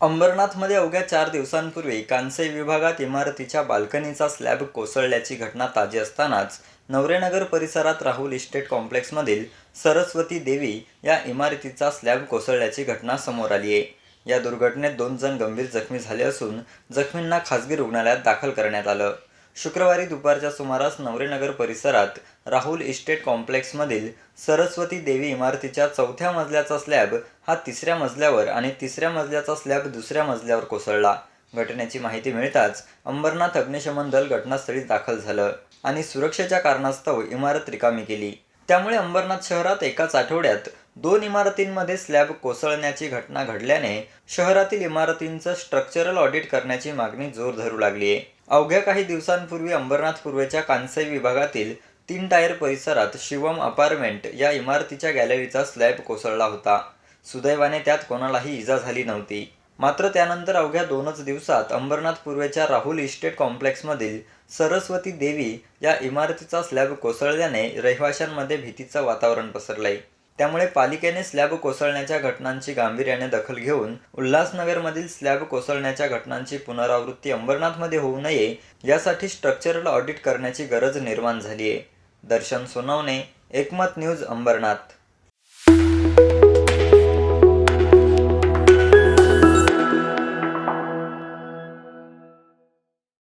अंबरनाथमध्ये अवघ्या चार दिवसांपूर्वी कांसई विभागात इमारतीच्या बाल्कनीचा स्लॅब कोसळल्याची घटना ताजी असतानाच नवरेनगर परिसरात राहुल इस्टेट कॉम्प्लेक्समधील सरस्वती देवी या इमारतीचा स्लॅब कोसळल्याची घटना समोर आली आहे. या दुर्घटनेत दोन जण गंभीर जखमी झाले असून जखमींना खासगी रुग्णालयात दाखल करण्यात आलं. शुक्रवारी दुपारच्या सुमारास नवरेनगर परिसरात राहुल इस्टेट कॉम्प्लेक्समधील सरस्वती देवी इमारतीच्या चौथ्या मजल्याचा स्लॅब हा तिसऱ्या मजल्यावर आणि तिसऱ्या मजल्याचा स्लॅब दुसऱ्या मजल्यावर कोसळला. घटनेची माहिती मिळताच अंबरनाथ अग्निशमन दल घटनास्थळी दाखल झालं आणि सुरक्षेच्या कारणास्तव इमारत रिकामी केली. त्यामुळे अंबरनाथ शहरात एकाच आठवड्यात दोन इमारतींमध्ये स्लॅब कोसळण्याची घटना घडल्याने शहरातील इमारतींचं स्ट्रक्चरल ऑडिट करण्याची मागणी जोर धरू लागली आहे अवघ्या काही दिवसांपूर्वी अंबरनाथ पूर्वेच्या कांसई विभागातील तीन टायर परिसरात शिवम अपार्टमेंट या इमारतीच्या गॅलरीचा स्लॅब कोसळला होता. सुदैवाने त्यात कोणालाही इजा झाली नव्हती. मात्र त्यानंतर अवघ्या दोनच दिवसात अंबरनाथ पूर्वेच्या राहुल इस्टेट कॉम्प्लेक्समधील सरस्वती देवी या इमारतीचा स्लॅब कोसळल्याने रहिवाशांमध्ये भीतीचं वातावरण पसरलंय. त्यामुळे पालिकेने स्लॅब कोसळण्याच्या घटनांची गांभीर्याने दखल घेऊन उल्हासनगरमधील स्लॅब कोसळण्याच्या घटनांची पुनरावृत्ती अंबरनाथमध्ये होऊ नये यासाठी स्ट्रक्चरल ऑडिट करण्याची गरज निर्माण झाली आहे दर्शन सोनवणे एकमत न्यूज अंबरनाथ.